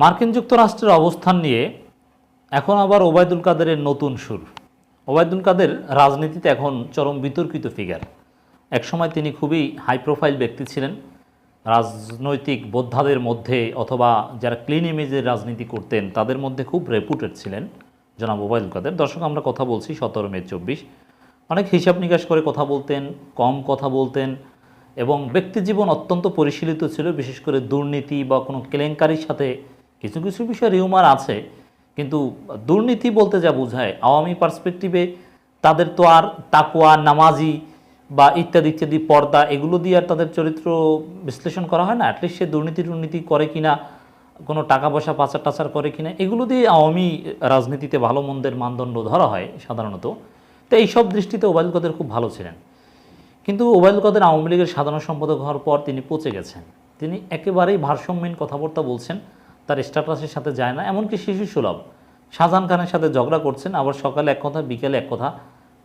মার্কিন যুক্তরাষ্ট্রের অবস্থান নিয়ে এখন আবার ওবায়দুল কাদেরের নতুন সুর। ওবায়দুল কাদের রাজনীতিতে এখন চরম বিতর্কিত ফিগার একসময় তিনি খুবই হাই প্রোফাইল ব্যক্তি ছিলেন। রাজনৈতিক বোদ্ধাদের মধ্যে অথবা যারা ক্লিন ইমেজের রাজনীতি করতেন, তাদের মধ্যে খুব রেপুটেড ছিলেন জনাব ওবায়দুল কাদের। দর্শক, আমরা কথা বলছি সতেরো মে চব্বিশ। অনেক হিসাব নিকাশ করে কথা বলতেন, কম কথা বলতেন এবং ব্যক্তিজীবন অত্যন্ত পরিশীলিত ছিল। বিশেষ করে দুর্নীতি বা কোনো কেলেঙ্কারির সাথে কিছু কিছু বিষয় রিউমার আছে, কিন্তু দুর্নীতি বলতে যা বোঝায়, আওয়ামী পার্সপেক্টিভে তাদের তো আর তাকুয়া নামাজি বা ইত্যাদি ইত্যাদি পর্দা, এগুলো দিয়ে আর তাদের চরিত্র বিশ্লেষণ করা হয় না? অ্যাটলিস্ট সে দুর্নীতি দুর্নীতি করে কিনা, কোনো টাকা পয়সা পাচার টাচার করে কিনা, এগুলো দিয়ে আওয়ামী রাজনীতিতে ভালো মন্দের মানদণ্ড ধরা হয় সাধারণত। তো এইসব দৃষ্টিতে ওবায়দুল কাদের খুব ভালো ছিলেন। কিন্তু ওবায়দুল কাদের আওয়ামী লীগের সাধারণ সম্পাদক হওয়ার পর তিনি পচে গেছেন। তিনি একেবারেই ভারসাম্যহীন কথাবার্তা বলছেন। তার স্ট্যাটাসের সাথে যায় না, এমনকি শিশু সুলভ। শাহজাহান খানের সাথে ঝগড়া করছেন, আবার সকালে এক কথা, বিকেলে এক কথা,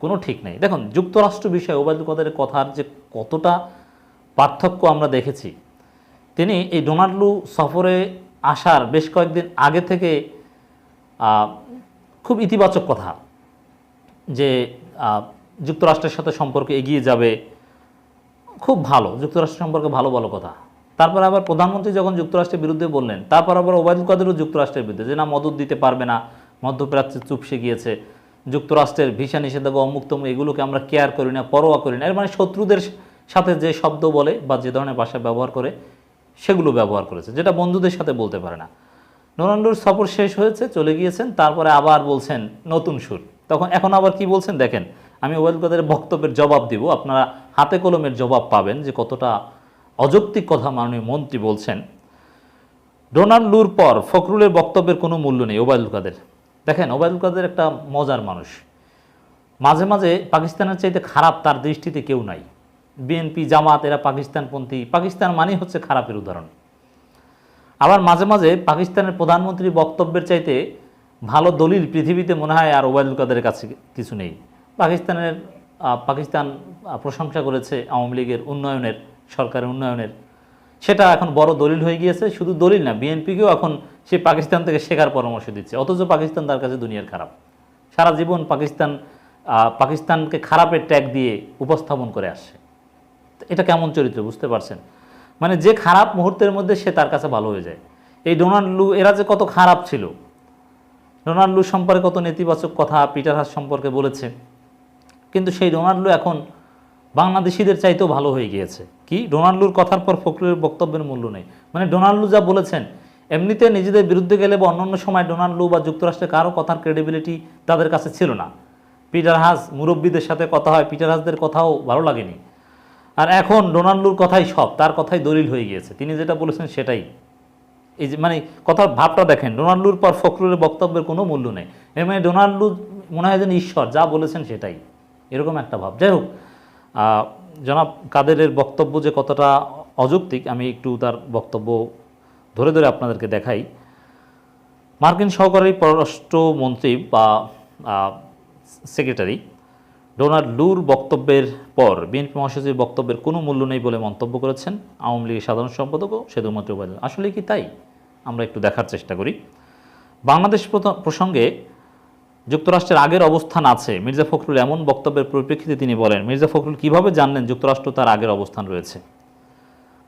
কোনো ঠিক নেই। দেখুন, যুক্তরাষ্ট্র বিষয়ে ওবায়দুল কাদের কথার যে কতটা পার্থক্য আমরা দেখেছি, তিনি এই ডোনাল্ডু সফরে আসার বেশ কয়েকদিন আগে থেকে খুব ইতিবাচক কথা, যে যুক্তরাষ্ট্রের সাথে সম্পর্ক এগিয়ে যাবে। খুব ভালো, যুক্তরাষ্ট্র সম্পর্কে ভালো ভালো কথা। তারপর আবার প্রধানমন্ত্রী যখন যুক্তরাষ্ট্রের বিরুদ্ধে বললেন, তারপর আবার ওবায়দুল কাদেরও যুক্তরাষ্ট্রের বিরুদ্ধে, যে না, মদত দিতে পারবে না, মধ্যপ্রাচ্যে চুপসে গিয়েছে, যুক্তরাষ্ট্রের ভিসা নিষেধাজ্ঞা অমুক্তম, এগুলোকে আমরা কেয়ার করি না, পরোয়া করি না। এর মানে শত্রুদের সাথে যে শব্দ বলে বা যে ধরনের ভাষা ব্যবহার করে, সেগুলো ব্যবহার করেছে, যেটা বন্ধুদের সাথে বলতে পারে না। রোনাল্ডোর সফর শেষ হয়েছে, চলে গিয়েছেন, তারপরে আবার বলছেন নতুন সুর। তখন এখন আবার কি বলছেন? দেখেন, আমি ওবায়দুল কাদের বক্তব্যের জবাব দিব, আপনারা হাতে কলমের জবাব পাবেন যে কতটা অযৌক্তিক কথা মাননীয় মন্ত্রী বলছেন ডোনাল্ড লুর পর ফখরুলের বক্তব্যের কোনো মূল্য নেই ওবায়দুল কাদের। দেখেন, ওবায়দুল কাদের একটা মজার মানুষ। মাঝে মাঝে পাকিস্তানের চাইতে খারাপ তার দৃষ্টিতে কেউ নাই। বিএনপি, জামাত, এরা পাকিস্তানপন্থী। পাকিস্তান মানেই হচ্ছে খারাপের উদাহরণ। আবার মাঝে মাঝে পাকিস্তানের প্রধানমন্ত্রী বক্তব্যের চাইতে ভালো দলিল পৃথিবীতে মনে হয় আর ওবায়দুল কাদের কাছে কিছু নেই। পাকিস্তানের পাকিস্তান প্রশংসা করেছে আওয়ামী লীগের উন্নয়নের সরকারের উন্নয়নের। সেটা এখন বড় দলিল হয়ে গিয়েছে, শুধু দলিল না, বিএনপিকেও এখন সে পাকিস্তান থেকে শেখার পরামর্শ দিচ্ছে। অথচ পাকিস্তান তার কাছে দুনিয়ার খারাপ। সারা জীবন পাকিস্তান পাকিস্তানকে খারাপের ট্যাগ দিয়ে উপস্থাপন করে আসছে। এটা কেমন চরিত্র, বুঝতে পারছেন? মানে যে খারাপ মুহূর্তের মধ্যে সে তার কাছে ভালো হয়ে যায়। এই ডোনাল্ড লু, এরা যে কত খারাপ ছিল। ডোনাল্ড লু সম্পর্কে কত নেতিবাচক কথা পিটার হাস সম্পর্কে বলেছে। কিন্তু সেই ডোনাল্ডো এখন বাংলাদেশিদের চাইতেও ভালো হয়ে গিয়েছে। কি? ডোনাল্ডোর কথার পর ফখরুলের বক্তব্যের মূল্য নেই। মানে ডোনাল্ডো যা বলেছেন, এমনিতে নিজেদের বিরুদ্ধে গেলে বা অন্যান্য সময় ডোনাল্ডো বা যুক্তরাষ্ট্রের কারও কথার ক্রেডিবিলিটি তাদের কাছে ছিল না। পিটার হাস মুরব্বীদের সাথে কথা হয়, পিটার হাসদের কথাও ভালো লাগেনি। আর এখন ডোনাল্ডোর কথাই সব, তার কথাই দলিল হয়ে গিয়েছে। তিনি যেটা বলেছেন সেটাই। এই যে মানে কথার ভাবটা দেখেন, ডোনাল্ডোর পর ফখরুলের বক্তব্যের কোনো মূল্য নেই। এর মানে ডোনাল্ডো মনে হয় যেন ঈশ্বর, যা বলেছেন সেটাই। এরকম একটা ভাব। যাই হোক জনাব কাদেরের বক্তব্য যে কতটা অযৌক্তিক, আমি একটু তার বক্তব্য ধরে ধরে আপনাদেরকে দেখাই। মার্কিন সহকারী পররাষ্ট্রমন্ত্রী বা সেক্রেটারি ডোনাল্ড লুর বক্তব্যের পর বিএনপি মহাসচিবের বক্তব্যের কোনো মূল্য নেই বলে মন্তব্য করেছেন আওয়ামী লীগের সাধারণ সম্পাদকও সেতুমন্ত্রী ওবায়দুল আসলে কি তাই? আমরা একটু দেখার চেষ্টা করি। বাংলাদেশ প্রসঙ্গে যুক্তরাষ্ট্রের আগের অবস্থান আছে। মির্জা ফখরুল এমন বক্তব্যের পরিপ্রেক্ষিতে তিনি বলেন, মির্জা ফখরুল কীভাবে জানলেন যুক্তরাষ্ট্র তার আগের অবস্থান রয়েছে?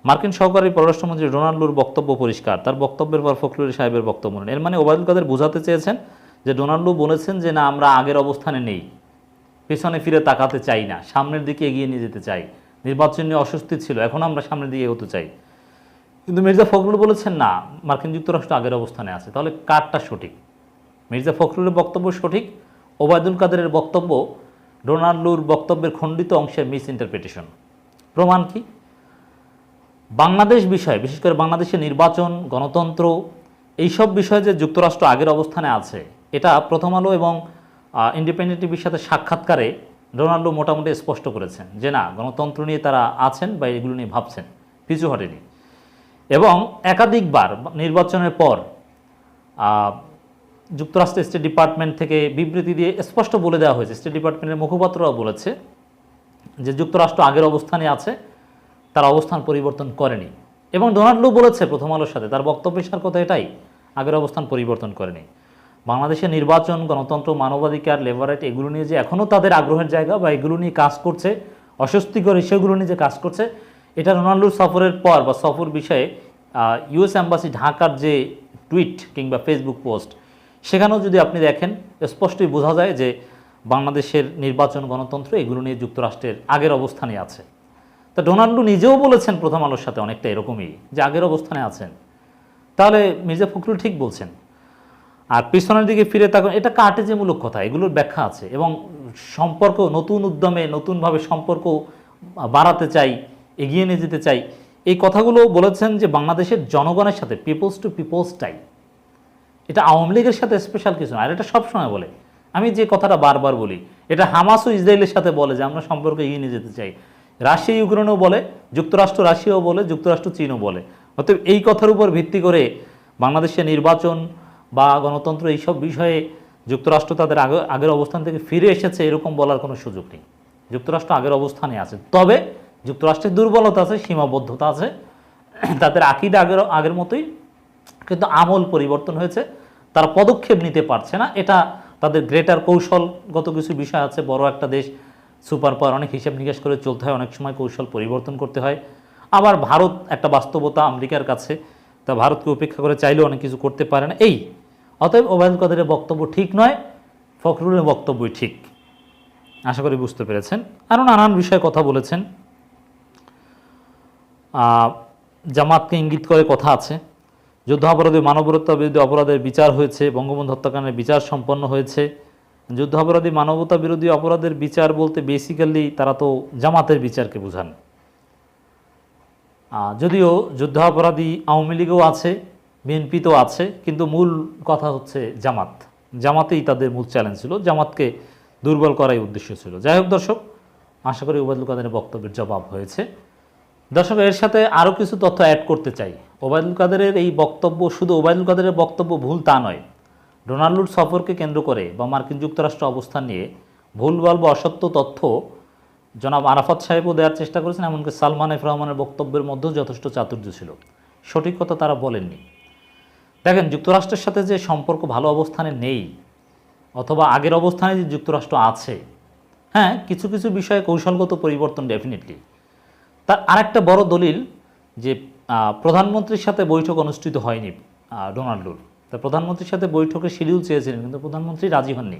মার্কিন সহকারী পররাষ্ট্রমন্ত্রী ডোনাল্ডুর বক্তব্য পরিষ্কার। তার বক্তব্যের পর ফখরুল সাহেবের বক্তব্য নেন। এর মানে ওবায়দুল কাদের বোঝাতে চেয়েছেন যে ডোনাল্ডু বলেছেন যে, না, আমরা আগের অবস্থানে নেই। পেছনে ফিরে তাকাতে চাই না। সামনের দিকে এগিয়ে নিয়ে যেতে চাই। নির্বাচন নিয়ে অস্বস্তি ছিল। এখন আমরা সামনের দিকে এগোতে চাই। কিন্তু মির্জা ফখরুল বলেছেন, না, মার্কিন যুক্তরাষ্ট্র আগের অবস্থানে আছে। তাহলে কারটা সঠিক? মির্জা ফখরুলের বক্তব্য সঠিক, ওবায়দুল কাদেরের বক্তব্য ডোনাল্ডুর বক্তব্যের খণ্ডিত অংশের মিস ইন্টারপ্রিটেশন প্রমাণ কি? বাংলাদেশ বিষয়ে, বিশেষ করে বাংলাদেশের নির্বাচন, গণতন্ত্র, এইসব বিষয়ে যে যুক্তরাষ্ট্র আগের অবস্থানে আছে, এটা প্রথম আলো এবং ইন্ডিপেন্ডেন্ট টিভির সাথে সাক্ষাৎকারে ডোনাল্ডো মোটামুটি স্পষ্ট করেছেন যে না, গণতন্ত্র নিয়ে তারা আছেন বা এগুলো নিয়ে ভাবছেন, পিছু হটেনি। এবং একাধিকবার নির্বাচনের পর আহ, যুক্তরাষ্ট্রের স্টেট ডিপার্টমেন্ট থেকে বিবৃতি দিয়ে স্পষ্ট বলে দেওয়া হয়েছে। স্টেট ডিপার্টমেন্টের মুখপাত্ররাও বলেছে যে যুক্তরাষ্ট্র আগের অবস্থানে আছে তার অবস্থান পরিবর্তন করেনি। এবং ডোনাল্ডো বলেছে প্রথম আলোর সাথে তার বক্তব্যের সার কথা এটাই আগের অবস্থান পরিবর্তন করেনি। বাংলাদেশের নির্বাচন গণতন্ত্র মানবাধিকার লেবার রাইট এগুলো নিয়ে যে এখনও তাদের আগ্রহের জায়গা বা এগুলো নিয়ে কাজ করছে অস্বস্তিকর সেগুলো নিয়ে যে কাজ করছে এটা রোনাল্ডোর সফরের পর বা সফর বিষয়ে ইউএস অ্যাম্বাসি ঢাকার যে টুইট কিংবা ফেসবুক পোস্ট সেখানেও যদি আপনি দেখেন, স্পষ্টই বোঝা যায় যে বাংলাদেশের নির্বাচন গণতন্ত্র এগুলো নিয়ে যুক্তরাষ্ট্রের আগের অবস্থানে আছে। তা ডোনাল্ডো নিজেও বলেছেন প্রথম আলোর সাথে অনেকটা এরকমই, যে আগের অবস্থানে আছেন। তাহলে মির্জা ফখরুল ঠিক বলছেন। আর পিছনের দিকে ফিরে তাকান, এটা কাটেজেমূলক কথা, এগুলোর ব্যাখ্যা আছে এবং সম্পর্ক, নতুন উদ্যমে নতুনভাবে সম্পর্ক বাড়াতে চাই, এগিয়ে নিয়ে যেতে চাই। এই কথাগুলো বলেছেন যে বাংলাদেশের জনগণের সাথে পিপলস টু পিপলস টাই এটা আওয়ামী লীগের সাথে স্পেশাল কিছু না, আর এটা সবসময় বলে। আমি যে কথাটা বারবার বলি, এটা হামাস ও ইসরায়েলের সাথে বলে যে আমরা সম্পর্কে এগিয়ে নিয়ে যেতে চাই। রাশিয়া, ইউক্রেনও বলে, যুক্তরাষ্ট্র রাশিয়াও বলে, যুক্তরাষ্ট্র চীনও বলে। অতএব এই কথার উপর ভিত্তি করে বাংলাদেশের নির্বাচন বা গণতন্ত্র এইসব বিষয়ে যুক্তরাষ্ট্র তাদের আগে, আগের অবস্থান থেকে ফিরে এসেছে, এরকম বলার কোনো সুযোগ নেই। যুক্তরাষ্ট্র আগের অবস্থানে আছে। তবে যুক্তরাষ্ট্রের দুর্বলতা আছে, সীমাবদ্ধতা আছে। তাদের আকিদা আগের আগের মতোই কিন্তু আমল পরিবর্তন হয়েছে, তারা পদক্ষেপ নিতে পারছে না। এটা তাদের গ্রেটার কৌশলগত কিছু বিষয় আছে। বড় একটা দেশ, সুপার পাওয়ার অনেক হিসাব নিকাশ করে চলতে হয়, অনেক সময় কৌশল পরিবর্তন করতে হয়। আবার ভারত একটা বাস্তবতা আমেরিকার কাছে, তা ভারতকে উপেক্ষা করে চাইলেও অনেক কিছু করতে পারে না। এই, অতএব ওবায়দুল কাদেরের বক্তব্য ঠিক নয়, ফখরুলের বক্তব্যই ঠিক। আশা করি বুঝতে পেরেছেন। আরও নানান বিষয়ে কথা বলেছেন। জামাতকে ইঙ্গিত করে কথা আছে। যুদ্ধাপরাধী মানবতা বিরোধী অপরাধের বিচার হয়েছে, বঙ্গবন্ধু হত্যাকাণ্ডের বিচার সম্পন্ন হয়েছে। যুদ্ধাপরাধী মানবতা বিরোধী অপরাধের বিচার বলতে বেসিক্যালি তারা তো জামাতের বিচারকে বোঝান। যদিও যুদ্ধাপরাধী আওয়ামী লীগও আছে বিএনপি তো আছে, কিন্তু মূল কথা হচ্ছে জামাত। জামাতেই তাদের মূল চ্যালেঞ্জ ছিল, জামাতকে দুর্বল করাই উদ্দেশ্য ছিল। যাই হোক দর্শক, আশা করি ওবায়দুল কাদের বক্তব্যের জবাব হয়েছে। দর্শক, এর সাথে আরও কিছু তথ্য অ্যাড করতে চাই। ওবায়দুল কাদেরের এই বক্তব্য, শুধু ওবায়দুল কাদেরের বক্তব্য ভুল তা নয়, ডোনাল্ডুর সফরকে কেন্দ্র করে বা মার্কিন যুক্তরাষ্ট্র অবস্থান নিয়ে ভুলভাল বা অসত্য তথ্য জনাব আরাফাত সাহেবও দেওয়ার চেষ্টা করেছেন, এমনকি সালমান এফ রহমানের বক্তব্যের মধ্যেও যথেষ্ট চাতুর্য ছিল। সঠিক কথা তারা বলেননি। দেখেন, যুক্তরাষ্ট্রের সাথে যে সম্পর্ক ভালো অবস্থানে নেই, অথবা আগের অবস্থানে যে যুক্তরাষ্ট্র আছে হ্যাঁ কিছু কিছু বিষয়ে কৌশলগত পরিবর্তন ডেফিনেটলি তার আরেকটা বড় দলিল যে প্রধানমন্ত্রীর সাথে বৈঠক অনুষ্ঠিত হয়নি ডোনাল্ডোর তা প্রধানমন্ত্রীর সাথে বৈঠকে শিডিউল চেয়েছিলেন, কিন্তু প্রধানমন্ত্রী রাজি হননি।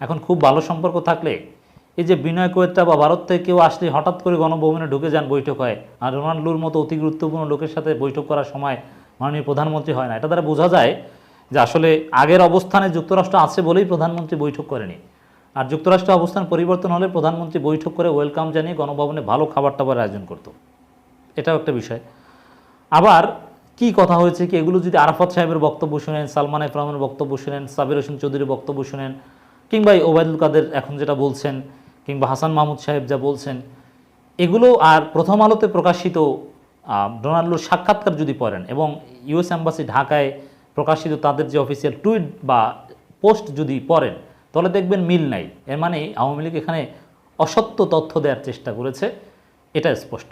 এখন খুব ভালো সম্পর্ক থাকলে এই যে বিনয় কোয়েত্রা বা ভারত থেকে কেউ আসলে হঠাৎ করে গণভবনে ঢুকে যান বৈঠক হয়, আর রোনাল্ডোর মতো অতি গুরুত্বপূর্ণ লোকের সাথে বৈঠক করার সময় মাননীয় প্রধানমন্ত্রী হয় না। এটা দ্বারা বোঝা যায় যে আসলে আগের অবস্থানে যুক্তরাষ্ট্র আছে বলেই প্রধানমন্ত্রী বৈঠক করেনি। আর যুক্তরাষ্ট্র অবস্থান পরিবর্তন হলে প্রধানমন্ত্রী বৈঠক করে ওয়েলকাম জানিয়ে গণভবনে ভালো খাবার টাবার আয়োজন করতো। এটাও একটা বিষয়। আবার কি কথা হয়েছে কি? এগুলো যদি আরাফাত সাহেবের বক্তব্য শুনেন, সালমান এফ রহমানের বক্তব্য শুনেন, সাবির হোসেন চৌধুরীর বক্তব্য শুনেন, কিংবা ওবায়দুল কাদের এখন যেটা বলছেন, কিংবা হাসান মাহমুদ সাহেব যা বলছেন, এগুলো আর প্রথম আলোতে প্রকাশিত ডোনাল্ডোর সাক্ষাৎকার যদি পড়েন এবং ইউএস অ্যাম্বাসি ঢাকায় প্রকাশিত তাদের যে অফিসিয়াল টুইট বা পোস্ট যদি পড়েন, তাহলে দেখবেন মিল নাই। এর মানে আওয়ামী লীগ এখানে অসত্য তথ্য দেওয়ার চেষ্টা করেছে, এটা স্পষ্ট।